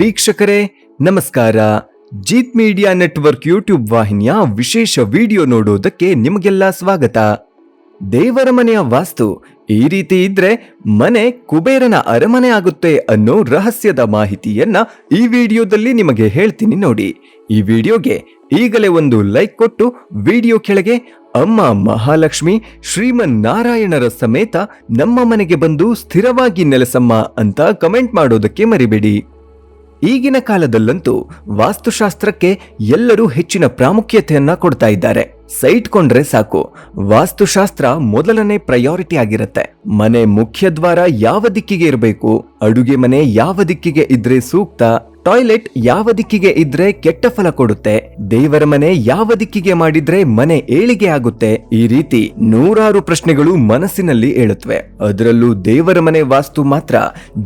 ವೀಕ್ಷಕರೇ, ನಮಸ್ಕಾರ. Jeet media network YouTube ವಾಹಿನಿಯ ವಿಶೇಷ ವಿಡಿಯೋ ನೋಡೋದಕ್ಕೆ ನಿಮಗೆಲ್ಲ ಸ್ವಾಗತ. ದೇವರ ಮನೆಯ ವಾಸ್ತು, ಈ ರೀತಿ ಇದ್ರೆ ಮನೆ ಕುಬೇರನ ಅರಮನೆ ಆಗುತ್ತೆ ಅನ್ನೋ ರಹಸ್ಯದ ಮಾಹಿತಿಯನ್ನ ಈ ವಿಡಿಯೋದಲ್ಲಿ ನಿಮಗೆ ಹೇಳ್ತೀನಿ ನೋಡಿ. ಈ ವಿಡಿಯೋಗೆ ಈಗಲೇ ಒಂದು ಲೈಕ್ ಕೊಟ್ಟು ವಿಡಿಯೋ ಕೆಳಗೆ ಅಮ್ಮ ಮಹಾಲಕ್ಷ್ಮಿ ಶ್ರೀಮನ್ ನಾರಾಯಣರ ಸಮೇತ ನಮ್ಮ ಮನೆಗೆ ಬಂದು ಸ್ಥಿರವಾಗಿ ನೆಲೆಸಮ್ಮ ಅಂತ ಕಮೆಂಟ್ ಮಾಡೋದಕ್ಕೆ ಮರಿಬೇಡಿ. ಈಗಿನ ಕಾಲದಲ್ಲಂತೂ ವಾಸ್ತುಶಾಸ್ತ್ರಕ್ಕೆ ಎಲ್ಲರೂ ಹೆಚ್ಚಿನ ಪ್ರಾಮುಖ್ಯತೆಯನ್ನ ಕೊಡ್ತಾ ಇದ್ದಾರೆ. ಸೈಟ್ ಕೊಂಡ್ರೆ ಸಾಕು, ವಾಸ್ತುಶಾಸ್ತ್ರ ಮೊದಲನೇ ಪ್ರಯಾರಿಟಿ ಆಗಿರುತ್ತೆ. ಮನೆ ಮುಖ್ಯ ದ್ವಾರ ಯಾವ ದಿಕ್ಕಿಗೆ ಇರಬೇಕು, ಅಡುಗೆ ಮನೆ ಯಾವ ದಿಕ್ಕಿಗೆ ಇದ್ರೆ ಸೂಕ್ತ ಟಾಯ್ಲೆಟ್ ಯಾವ ದಿಕ್ಕಿಗೆ ಇದ್ರೆ ಕೆಟ್ಟ ಫಲ ಕೊಡುತ್ತೆ, ದೇವರ ಮನೆ ಯಾವ ದಿಕ್ಕಿಗೆ ಮಾಡಿದ್ರೆ ಮನೆ ಏಳಿಗೆ ಆಗುತ್ತೆ, ಈ ರೀತಿ ನೂರಾರು ಪ್ರಶ್ನೆಗಳು ಮನಸ್ಸಿನಲ್ಲಿ ಏಳುತ್ತವೆ. ಅದರಲ್ಲೂ ದೇವರ ಮನೆ ವಾಸ್ತು ಮಾತ್ರ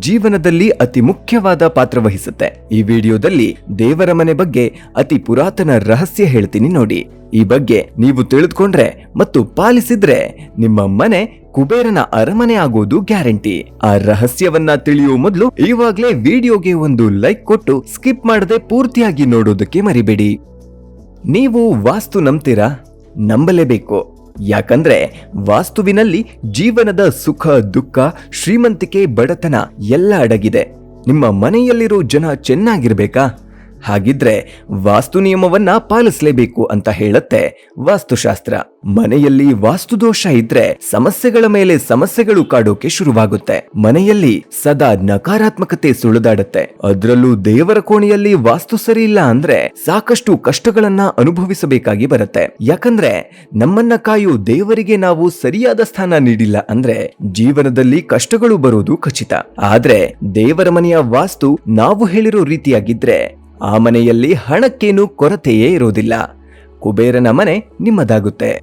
ಜೀವನದಲ್ಲಿ ಅತಿ ಮುಖ್ಯವಾದ ಪಾತ್ರ ವಹಿಸುತ್ತೆ. ಈ ವಿಡಿಯೋದಲ್ಲಿ ದೇವರ ಮನೆ ಬಗ್ಗೆ ಅತಿ ಪುರಾತನ ರಹಸ್ಯ ಹೇಳ್ತೀನಿ ನೋಡಿ. ಈ ಬಗ್ಗೆ ನೀವು ತಿಳಿದುಕೊಂಡ್ರೆ ಮತ್ತು ಪಾಲಿಸಿದ್ರೆ ನಿಮ್ಮ ಮನೆ ಕುಬೇರನ ಅರಮನೆ ಆಗೋದು ಗ್ಯಾರಂಟಿ. ಆ ರಹಸ್ಯವನ್ನ ತಿಳಿಯುವ ಮೊದಲು ಇವಾಗ್ಲೇ ವಿಡಿಯೋಗೆ ಒಂದು ಲೈಕ್ ಕೊಟ್ಟು ಸ್ಕಿಪ್ ಮಾಡದೆ ಪೂರ್ತಿಯಾಗಿ ನೋಡೋದಕ್ಕೆ ಮರಿಬೇಡಿ. ನೀವು ವಾಸ್ತು ನಂಬ್ತೀರಾ? ನಂಬಲೇಬೇಕು. ಯಾಕಂದ್ರೆ ವಾಸ್ತುವಿನಲ್ಲಿ ಜೀವನದ ಸುಖ, ದುಃಖ, ಶ್ರೀಮಂತಿಕೆ, ಬಡತನ ಎಲ್ಲ ಅಡಗಿದೆ. ನಿಮ್ಮ ಮನೆಯಲ್ಲಿರೋ ಜನ ಚೆನ್ನಾಗಿರ್ಬೇಕಾ? ಹಾಗಿದ್ರೆ ವಾಸ್ತು ನಿಯಮವನ್ನ ಪಾಲಿಸಲೇಬೇಕು ಅಂತ ಹೇಳುತ್ತೆ ವಾಸ್ತುಶಾಸ್ತ್ರ. ಮನೆಯಲ್ಲಿ ವಾಸ್ತು ದೋಷ ಇದ್ರೆ ಸಮಸ್ಯೆಗಳ ಮೇಲೆ ಸಮಸ್ಯೆಗಳು ಕಾಡೋಕೆ ಶುರುವಾಗುತ್ತೆ. ಮನೆಯಲ್ಲಿ ಸದಾ ನಕಾರಾತ್ಮಕತೆ ಸುಳಿದಾಡುತ್ತೆ. ಅದ್ರಲ್ಲೂ ದೇವರ ಕೋಣೆಯಲ್ಲಿ ವಾಸ್ತು ಸರಿ ಇಲ್ಲ ಅಂದ್ರೆ ಸಾಕಷ್ಟು ಕಷ್ಟಗಳನ್ನ ಅನುಭವಿಸಬೇಕಾಗಿ ಬರುತ್ತೆ. ಯಾಕಂದ್ರೆ ನಮ್ಮನ್ನ ಕಾಯು ದೇವರಿಗೆ ನಾವು ಸರಿಯಾದ ಸ್ಥಾನ ನೀಡಿಲ್ಲ ಅಂದ್ರೆ ಜೀವನದಲ್ಲಿ ಕಷ್ಟಗಳು ಬರೋದು ಖಚಿತ. ಆದ್ರೆ ದೇವರ ಮನೆಯ ವಾಸ್ತು ನಾವು ಹೇಳಿರೋ ರೀತಿಯಾಗಿದ್ರೆ ಆ ಮನೆಯಲ್ಲಿ ಹಣಕ್ಕೇನೂ ಕೊರತೆಯೇ ಇರೋದಿಲ್ಲ ಕುಬೇರನ ಮನೆ ನಿಮ್ಮದಾಗುತ್ತೆ.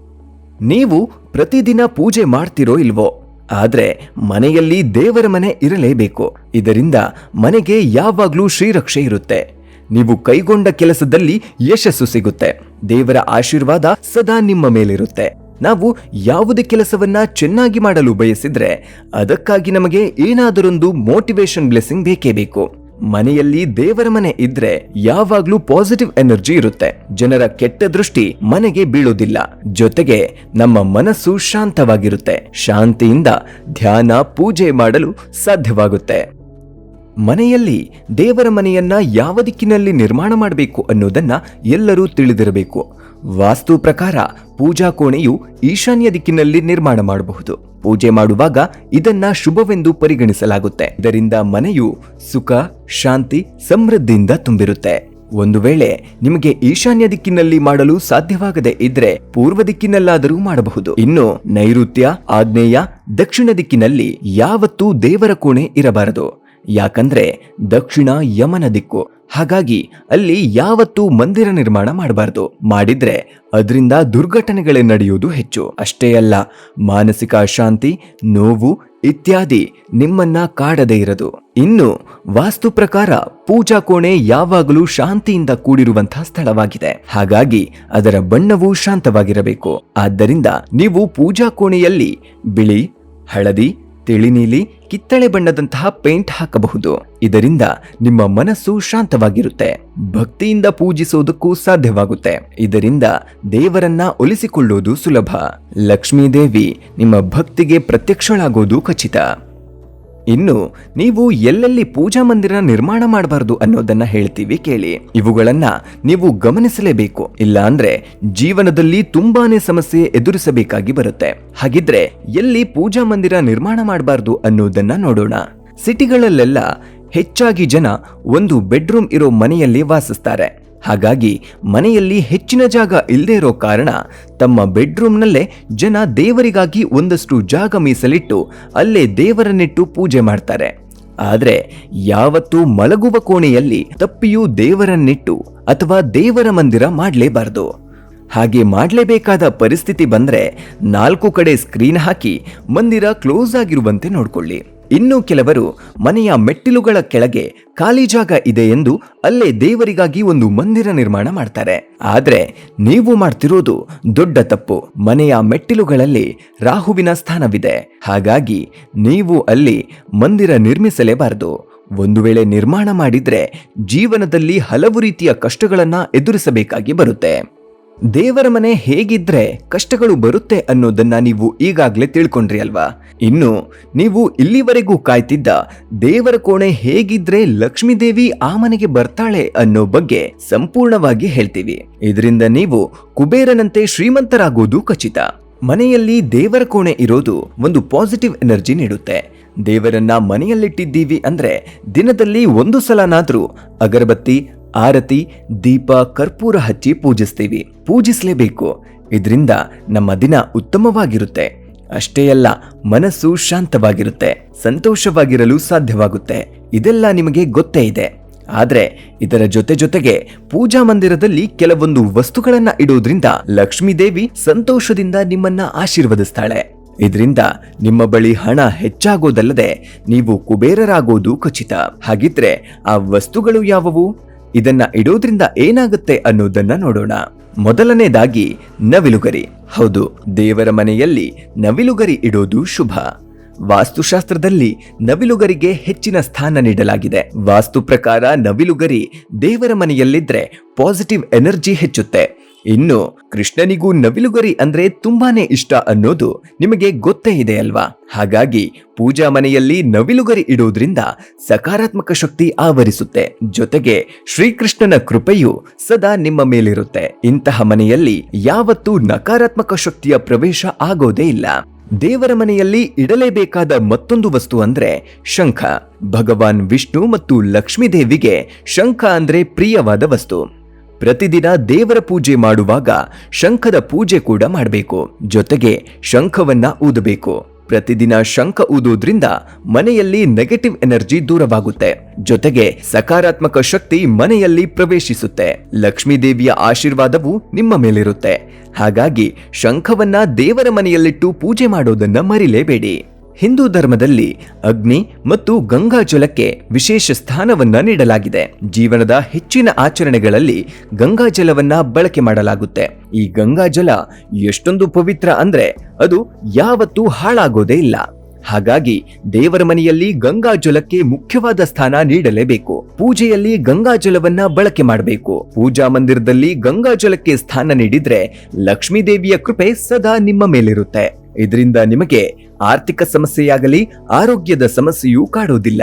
ನೀವು ಪ್ರತಿದಿನ ಪೂಜೆ ಮಾಡ್ತಿರೋ ಇಲ್ವೋ? ಆದರೆ ಮನೆಯಲ್ಲಿ ದೇವರ ಮನೆ ಇರಲೇಬೇಕು. ಇದರಿಂದ ಮನೆಗೆ ಯಾವಾಗಲೂ ಶ್ರೀರಕ್ಷೆ ಇರುತ್ತೆ. ನೀವು ಕೈಗೊಂಡ ಕೆಲಸದಲ್ಲಿ ಯಶಸ್ಸು ಸಿಗುತ್ತೆ. ದೇವರ ಆಶೀರ್ವಾದ ಸದಾ ನಿಮ್ಮ ಮೇಲಿರುತ್ತೆ. ನಾವು ಯಾವುದೇ ಕೆಲಸವನ್ನ ಚೆನ್ನಾಗಿ ಮಾಡಲು ಬಯಸಿದ್ರೆ ಅದಕ್ಕಾಗಿ ನಮಗೆ ಏನಾದರೊಂದು ಮೋಟಿವೇಶನ್ ಬ್ಲೆಸ್ಸಿಂಗ್ ಬೇಕೇ ಬೇಕು. ಮನೆಯಲ್ಲಿ ದೇವರ ಮನೆ ಇದ್ರೆ ಯಾವಾಗ್ಲೂ ಪಾಸಿಟಿವ್ ಎನರ್ಜಿ ಇರುತ್ತೆ. ಜನರ ಕೆಟ್ಟ ದೃಷ್ಟಿ ಮನೆಗೆ ಬೀಳೋದಿಲ್ಲ. ಜೊತೆಗೆ ನಮ್ಮ ಮನಸ್ಸು ಶಾಂತವಾಗಿರುತ್ತೆ. ಶಾಂತಿಯಿಂದ ಧ್ಯಾನ, ಪೂಜೆ ಮಾಡಲು ಸಾಧ್ಯವಾಗುತ್ತೆ. ಮನೆಯಲ್ಲಿ ದೇವರ ಮನೆಯನ್ನ ಯಾವ ದಿಕ್ಕಿನಲ್ಲಿ ನಿರ್ಮಾಣ ಮಾಡಬೇಕು ಅನ್ನೋದನ್ನ ಎಲ್ಲರೂ ತಿಳಿದಿರಬೇಕು. ವಾಸ್ತು ಪ್ರಕಾರ ಪೂಜಾ ಕೋಣೆಯು ಈಶಾನ್ಯ ದಿಕ್ಕಿನಲ್ಲಿ ನಿರ್ಮಾಣ ಮಾಡಬಹುದು. ಪೂಜೆ ಮಾಡುವಾಗ ಇದನ್ನ ಶುಭವೆಂದು ಪರಿಗಣಿಸಲಾಗುತ್ತೆ. ಇದರಿಂದ ಮನೆಯು ಸುಖ, ಶಾಂತಿ, ಸಮೃದ್ಧಿಯಿಂದ ತುಂಬಿರುತ್ತೆ. ಒಂದು ವೇಳೆ ನಿಮಗೆ ಈಶಾನ್ಯ ದಿಕ್ಕಿನಲ್ಲಿ ಮಾಡಲು ಸಾಧ್ಯವಾಗದೆ ಇದ್ರೆ ಪೂರ್ವ ದಿಕ್ಕಿನಲ್ಲಾದರೂ ಮಾಡಬಹುದು. ಇನ್ನು ನೈಋತ್ಯ, ಆಗ್ನೇಯ, ದಕ್ಷಿಣ ದಿಕ್ಕಿನಲ್ಲಿ ಯಾವತ್ತೂ ದೇವರ ಕೋಣೆ ಇರಬಾರದು. ಯಾಕಂದ್ರೆ ದಕ್ಷಿಣ ಯಮನ ದಿಕ್ಕು. ಹಾಗಾಗಿ ಅಲ್ಲಿ ಯಾವತ್ತೂ ಮಂದಿರ ನಿರ್ಮಾಣ ಮಾಡಬಾರದು. ಮಾಡಿದ್ರೆ ಅದರಿಂದ ದುರ್ಘಟನೆಗಳೇ ನಡೆಯುವುದು ಹೆಚ್ಚು. ಅಷ್ಟೇ ಅಲ್ಲ, ಮಾನಸಿಕ ಅಶಾಂತಿ, ನೋವು ಇತ್ಯಾದಿ ನಿಮ್ಮನ್ನ ಕಾಡದೇ ಇರದು. ಇನ್ನು ವಾಸ್ತು ಪ್ರಕಾರ ಪೂಜಾ ಕೋಣೆ ಯಾವಾಗಲೂ ಶಾಂತಿಯಿಂದ ಕೂಡಿರುವಂತಹ ಸ್ಥಳವಾಗಿದೆ. ಹಾಗಾಗಿ ಅದರ ಬಣ್ಣವು ಶಾಂತವಾಗಿರಬೇಕು. ಆದ್ದರಿಂದ ನೀವು ಪೂಜಾ ಕೋಣೆಯಲ್ಲಿ ಬಿಳಿ, ಹಳದಿ ತಿಳಿನೀಲಿ ಕಿತ್ತಳೆ ಬಣ್ಣದಂತಹ ಪೇಂಟ್ ಹಾಕಬಹುದು. ಇದರಿಂದ ನಿಮ್ಮ ಮನಸ್ಸು ಶಾಂತವಾಗಿರುತ್ತೆ. ಭಕ್ತಿಯಿಂದ ಪೂಜಿಸೋದಕ್ಕೂ ಸಾಧ್ಯವಾಗುತ್ತೆ. ಇದರಿಂದ ದೇವರನ್ನ ಒಲಿಸಿಕೊಳ್ಳೋದು ಸುಲಭ. ಲಕ್ಷ್ಮೀದೇವಿ, ನಿಮ್ಮ ಭಕ್ತಿಗೆ ಪ್ರತ್ಯಕ್ಷಳಾಗೋದು ಖಚಿತ. ಇನ್ನು ನೀವು ಎಲ್ಲೆಲ್ಲಿ ಪೂಜಾ ಮಂದಿರ ನಿರ್ಮಾಣ ಮಾಡಬಾರದು ಅನ್ನೋದನ್ನ ಹೇಳ್ತೀವಿ ಕೇಳಿ. ಇವುಗಳನ್ನ ನೀವು ಗಮನಿಸಲೇಬೇಕು. ಇಲ್ಲ ಅಂದ್ರೆ ಜೀವನದಲ್ಲಿ ತುಂಬಾನೇ ಸಮಸ್ಯೆ ಎದುರಿಸಬೇಕಾಗಿ ಬರುತ್ತೆ. ಹಾಗಿದ್ರೆ ಎಲ್ಲಿ ಪೂಜಾ ಮಂದಿರ ನಿರ್ಮಾಣ ಮಾಡಬಾರದು ಅನ್ನೋದನ್ನ ನೋಡೋಣ. ಸಿಟಿಗಳಲ್ಲೆಲ್ಲ ಹೆಚ್ಚಾಗಿ ಜನ ಒಂದು ಬೆಡ್ರೂಮ್ ಇರೋ ಮನೆಯಲ್ಲಿ ವಾಸಿಸ್ತಾರೆ. ಹಾಗಾಗಿ ಮನೆಯಲ್ಲಿ ಹೆಚ್ಚಿನ ಜಾಗ ಇಲ್ಲದೇ ಇರೋ ಕಾರಣ ತಮ್ಮ ಬೆಡ್ರೂಮ್ನಲ್ಲೇ ಜನ ದೇವರಿಗಾಗಿ ಒಂದಷ್ಟು ಜಾಗ ಮೀಸಲಿಟ್ಟು ಅಲ್ಲೇ ದೇವರನ್ನಿಟ್ಟು ಪೂಜೆ ಮಾಡ್ತಾರೆ. ಆದರೆ ಯಾವತ್ತೂ ಮಲಗುವ ಕೋಣೆಯಲ್ಲಿ ತಪ್ಪಿಯೂ ದೇವರನ್ನಿಟ್ಟು ಅಥವಾ ದೇವರ ಮಂದಿರ ಮಾಡಲೇಬಾರದು. ಹಾಗೆ ಮಾಡಲೇಬೇಕಾದ ಪರಿಸ್ಥಿತಿ ಬಂದರೆ ನಾಲ್ಕು ಕಡೆ ಸ್ಕ್ರೀನ್ ಹಾಕಿ ಮಂದಿರ ಕ್ಲೋಸ್ ಆಗಿರುವಂತೆ ನೋಡ್ಕೊಳ್ಳಿ. ಇನ್ನು ಕೆಲವರು ಮನೆಯ ಮೆಟ್ಟಿಲುಗಳ ಕೆಳಗೆ ಖಾಲಿ ಜಾಗ ಇದೆ ಎಂದು ಅಲ್ಲೇ ದೇವರಿಗಾಗಿ ಒಂದು ಮಂದಿರ ನಿರ್ಮಾಣ ಮಾಡ್ತಾರೆ. ಆದ್ರೆ ನೀವು ಮಾಡ್ತಿರೋದು ದೊಡ್ಡ ತಪ್ಪು. ಮನೆಯ ಮೆಟ್ಟಿಲುಗಳಲ್ಲಿ ರಾಹುವಿನ ಸ್ಥಾನವಿದೆ. ಹಾಗಾಗಿ ನೀವು ಅಲ್ಲಿ ಮಂದಿರ ನಿರ್ಮಿಸಲೇಬಾರದು. ಒಂದು ವೇಳೆ ನಿರ್ಮಾಣ ಮಾಡಿದ್ರೆ ಜೀವನದಲ್ಲಿ ಹಲವು ರೀತಿಯ ಕಷ್ಟಗಳನ್ನ ಎದುರಿಸಬೇಕಾಗಿ ಬರುತ್ತೆ. ದೇವರ ಮನೆ ಹೇಗಿದ್ರೆ ಕಷ್ಟಗಳು ಬರುತ್ತೆ ಅನ್ನೋದನ್ನ ನೀವು ಈಗಾಗಲೇ ತಿಳ್ಕೊಂಡ್ರಿ ಅಲ್ವಾ? ಇನ್ನು, ನೀವು ಇಲ್ಲಿವರೆಗೂ ಕಾಯ್ತಿದ್ದ ದೇವರ ಕೋಣೆ ಹೇಗಿದ್ರೆ ಲಕ್ಷ್ಮೀದೇವಿ ಆ ಮನೆಗೆ ಬರ್ತಾಳೆ ಅನ್ನೋ ಬಗ್ಗೆ ಸಂಪೂರ್ಣವಾಗಿ ಹೇಳ್ತೀವಿ. ಇದರಿಂದ ನೀವು ಕುಬೇರನಂತೆ ಶ್ರೀಮಂತರಾಗೋದು ಖಚಿತ. ಮನೆಯಲ್ಲಿ ದೇವರ ಕೋಣೆ ಇರೋದು ಒಂದು ಪಾಸಿಟಿವ್ ಎನರ್ಜಿ ನೀಡುತ್ತೆ. ದೇವರನ್ನ ಮನೆಯಲ್ಲಿಟ್ಟಿದ್ದೀವಿ ಅಂದ್ರೆ ದಿನದಲ್ಲಿ ಒಂದು ಸಲನಾದ್ರೂ ಅಗರಬತ್ತಿ ಆರತಿ, ದೀಪ, ಕರ್ಪೂರ ಹಚ್ಚಿ ಪೂಜಿಸ್ತೀವಿ. ಪೂಜಿಸಲೇಬೇಕು. ಇದರಿಂದ ನಮ್ಮ ದಿನ ಉತ್ತಮವಾಗಿರುತ್ತೆ. ಅಷ್ಟೇ ಅಲ್ಲ, ಮನಸ್ಸು ಶಾಂತವಾಗಿರುತ್ತೆ. ಸಂತೋಷವಾಗಿರಲು ಸಾಧ್ಯವಾಗುತ್ತೆ. ಇದೆಲ್ಲ ನಿಮಗೆ ಗೊತ್ತೇ ಇದೆ. ಆದ್ರೆ, ಇದರ ಜೊತೆ ಜೊತೆಗೆ ಪೂಜಾ ಮಂದಿರದಲ್ಲಿ ಕೆಲವೊಂದು ವಸ್ತುಗಳನ್ನ ಇಡೋದ್ರಿಂದ ಲಕ್ಷ್ಮೀ ದೇವಿ ಸಂತೋಷದಿಂದ ನಿಮ್ಮನ್ನ ಆಶೀರ್ವದಿಸ್ತಾಳೆ. ಇದರಿಂದ ನಿಮ್ಮ ಬಳಿ ಹಣ ಹೆಚ್ಚಾಗೋದಲ್ಲದೆ ನೀವು ಕುಬೇರರಾಗೋದು ಖಚಿತ. ಹಾಗಿದ್ರೆ ಆ ವಸ್ತುಗಳು ಯಾವುವು? ಇದನ್ನ ಇಡೋದ್ರಿಂದ ಏನಾಗುತ್ತೆ ಅನ್ನೋದನ್ನ ನೋಡೋಣ. ಮೊದಲನೇದಾಗಿ, ನವಿಲುಗರಿ. ಹೌದು, ದೇವರ ಮನೆಯಲ್ಲಿ ನವಿಲುಗರಿ ಇಡೋದು ಶುಭ. ವಾಸ್ತುಶಾಸ್ತ್ರದಲ್ಲಿ ನವಿಲುಗರಿಗೆ ಹೆಚ್ಚಿನ ಸ್ಥಾನ ನೀಡಲಾಗಿದೆ. ವಾಸ್ತು ಪ್ರಕಾರ ನವಿಲುಗರಿ ದೇವರ ಮನೆಯಲ್ಲಿದ್ರೆ ಪಾಸಿಟಿವ್ ಎನರ್ಜಿ ಹೆಚ್ಚುತ್ತೆ. ಇನ್ನು ಕೃಷ್ಣನಿಗೂ ನವಿಲುಗರಿ ಅಂದ್ರೆ ತುಂಬಾನೇ ಇಷ್ಟ ಅನ್ನೋದು ನಿಮಗೆ ಗೊತ್ತೇ ಇದೆ ಅಲ್ವಾ? ಹಾಗಾಗಿ ಪೂಜಾ ಮನೆಯಲ್ಲಿ ನವಿಲುಗರಿ ಇಡೋದ್ರಿಂದ ಸಕಾರಾತ್ಮಕ ಶಕ್ತಿ ಆವರಿಸುತ್ತೆ. ಜೊತೆಗೆ ಶ್ರೀಕೃಷ್ಣನ ಕೃಪೆಯು ಸದಾ ನಿಮ್ಮ ಮೇಲಿರುತ್ತೆ. ಇಂತಹ ಮನೆಯಲ್ಲಿ ಯಾವತ್ತೂ ನಕಾರಾತ್ಮಕ ಶಕ್ತಿಯ ಪ್ರವೇಶ ಆಗೋದೇ ಇಲ್ಲ. ದೇವರ ಮನೆಯಲ್ಲಿ ಇಡಲೇಬೇಕಾದ ಮತ್ತೊಂದು ವಸ್ತು ಅಂದ್ರೆ ಶಂಖ. ಭಗವಾನ್ ವಿಷ್ಣು ಮತ್ತು ಲಕ್ಷ್ಮೀದೇವಿಗೆ ಶಂಖ ಅಂದ್ರೆ ಪ್ರಿಯವಾದ ವಸ್ತು. ಪ್ರತಿದಿನ ದೇವರ ಪೂಜೆ ಮಾಡುವಾಗ ಶಂಖದ ಪೂಜೆ ಕೂಡ ಮಾಡಬೇಕು. ಜೊತೆಗೆ ಶಂಖವನ್ನ ಊದಬೇಕು. ಪ್ರತಿದಿನ ಶಂಖ ಊದೋದ್ರಿಂದ ಮನೆಯಲ್ಲಿ ನೆಗೆಟಿವ್ ಎನರ್ಜಿ ದೂರವಾಗುತ್ತೆ. ಜೊತೆಗೆ ಸಕಾರಾತ್ಮಕ ಶಕ್ತಿ ಮನೆಯಲ್ಲಿ ಪ್ರವೇಶಿಸುತ್ತೆ. ಲಕ್ಷ್ಮೀ ದೇವಿಯ ಆಶೀರ್ವಾದವು ನಿಮ್ಮ ಮೇಲಿರುತ್ತೆ. ಹಾಗಾಗಿ ಶಂಖವನ್ನ ದೇವರ ಮನೆಯಲ್ಲಿಟ್ಟು ಪೂಜೆ ಮಾಡೋದನ್ನ ಮರಿಲೇಬೇಡಿ. ಹಿಂದೂ ಧರ್ಮದಲ್ಲಿ ಅಗ್ನಿ ಮತ್ತು ಗಂಗಾಜಲಕ್ಕೆ ವಿಶೇಷ ಸ್ಥಾನವನ್ನ ನೀಡಲಾಗಿದೆ. ಜೀವನದ ಹೆಚ್ಚಿನ ಆಚರಣೆಗಳಲ್ಲಿ ಗಂಗಾಜಲವನ್ನ ಬಳಕೆ ಮಾಡಲಾಗುತ್ತೆ. ಈ ಗಂಗಾಜಲ ಎಷ್ಟೊಂದು ಪವಿತ್ರ ಅಂದ್ರೆ ಅದು ಯಾವತ್ತೂ ಹಾಳಾಗೋದೇ ಇಲ್ಲ. ಹಾಗಾಗಿ ದೇವರ ಮನೆಯಲ್ಲಿ ಗಂಗಾಜಲಕ್ಕೆ ಮುಖ್ಯವಾದ ಸ್ಥಾನ ನೀಡಲೇಬೇಕು. ಪೂಜೆಯಲ್ಲಿ ಗಂಗಾಜಲವನ್ನ ಬಳಕೆ ಮಾಡಬೇಕು. ಪೂಜಾ ಮಂದಿರದಲ್ಲಿ ಗಂಗಾಜಲಕ್ಕೆ ಸ್ಥಾನ ನೀಡಿದ್ರೆ ಲಕ್ಷ್ಮೀ ದೇವಿಯ ಕೃಪೆ ಸದಾ ನಿಮ್ಮ ಮೇಲಿರುತ್ತೆ. ಇದರಿಂದ ನಿಮಗೆ ಆರ್ಥಿಕ ಸಮಸ್ಯೆಯಾಗಲಿ ಆರೋಗ್ಯದ ಸಮಸ್ಯೆಯೂ ಕಾಡೋದಿಲ್ಲ.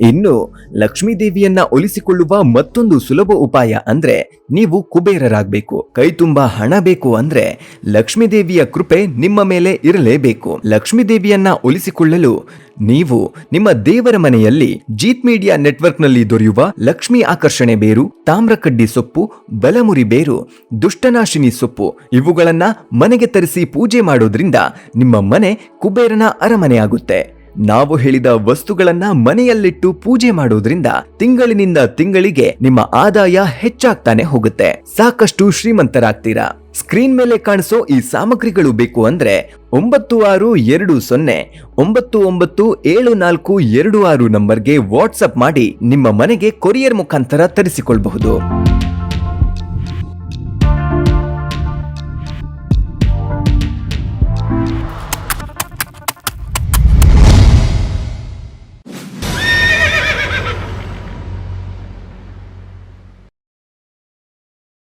ಇನ್ನು ಲಕ್ಷ್ಮೀದೇವಿಯನ್ನ ಒಲಿಸಿಕೊಳ್ಳುವ ಮತ್ತೊಂದು ಸುಲಭ ಉಪಾಯ ಅಂದ್ರೆ ನೀವು ಕುಬೇರರಾಗಬೇಕು. ಕೈ ತುಂಬಾ ಹಣ ಬೇಕು ಅಂದ್ರೆ ಲಕ್ಷ್ಮೀದೇವಿಯ ಕೃಪೆ ನಿಮ್ಮ ಮೇಲೆ ಇರಲೇಬೇಕು. ಲಕ್ಷ್ಮೀದೇವಿಯನ್ನ ಒಲಿಸಿಕೊಳ್ಳಲು ನೀವು ನಿಮ್ಮ ದೇವರ ಮನೆಯಲ್ಲಿ ಜೀತ್ ಮೀಡಿಯಾ ನೆಟ್ವರ್ಕ್ನಲ್ಲಿ ದೊರೆಯುವ ಲಕ್ಷ್ಮಿ ಆಕರ್ಷಣೆ ಬೇರು, ತಾಮ್ರಕಡ್ಡಿ ಸೊಪ್ಪು, ಬಲಮುರಿ ಬೇರು, ದುಷ್ಟನಾಶಿನಿ ಸೊಪ್ಪು, ಇವುಗಳನ್ನ ಮನೆಗೆ ತರಿಸಿ ಪೂಜೆ ಮಾಡೋದ್ರಿಂದ ನಿಮ್ಮ ಮನೆ ಕುಬೇರನ ಅರಮನೆಯಾಗುತ್ತೆ. ನಾವು ಹೇಳಿದ ವಸ್ತುಗಳನ್ನ ಮನೆಯಲ್ಲಿಟ್ಟು ಪೂಜೆ ಮಾಡೋದ್ರಿಂದ ತಿಂಗಳಿನಿಂದ ತಿಂಗಳಿಗೆ ನಿಮ್ಮ ಆದಾಯ ಹೆಚ್ಚಾಗ್ತಾನೆ ಹೋಗುತ್ತೆ. ಸಾಕಷ್ಟು ಶ್ರೀಮಂತರಾಗ್ತೀರಾ? ಸ್ಕ್ರೀನ್ ಮೇಲೆ ಕಾಣಿಸೋ ಈ ಸಾಮಗ್ರಿಗಳು ಬೇಕು ಅಂದ್ರೆ ಒಂಬತ್ತು ಆರು ಎರಡು ಸೊನ್ನೆ ಒಂಬತ್ತು ಒಂಬತ್ತು ಏಳು ನಾಲ್ಕು ಎರಡು ಆರು ನಂಬರ್ಗೆ ವಾಟ್ಸಪ್ ಮಾಡಿ ನಿಮ್ಮ ಮನೆಗೆ ಕೊರಿಯರ್ ಮುಖಾಂತರ ತರಿಸಿಕೊಳ್ಳಬಹುದು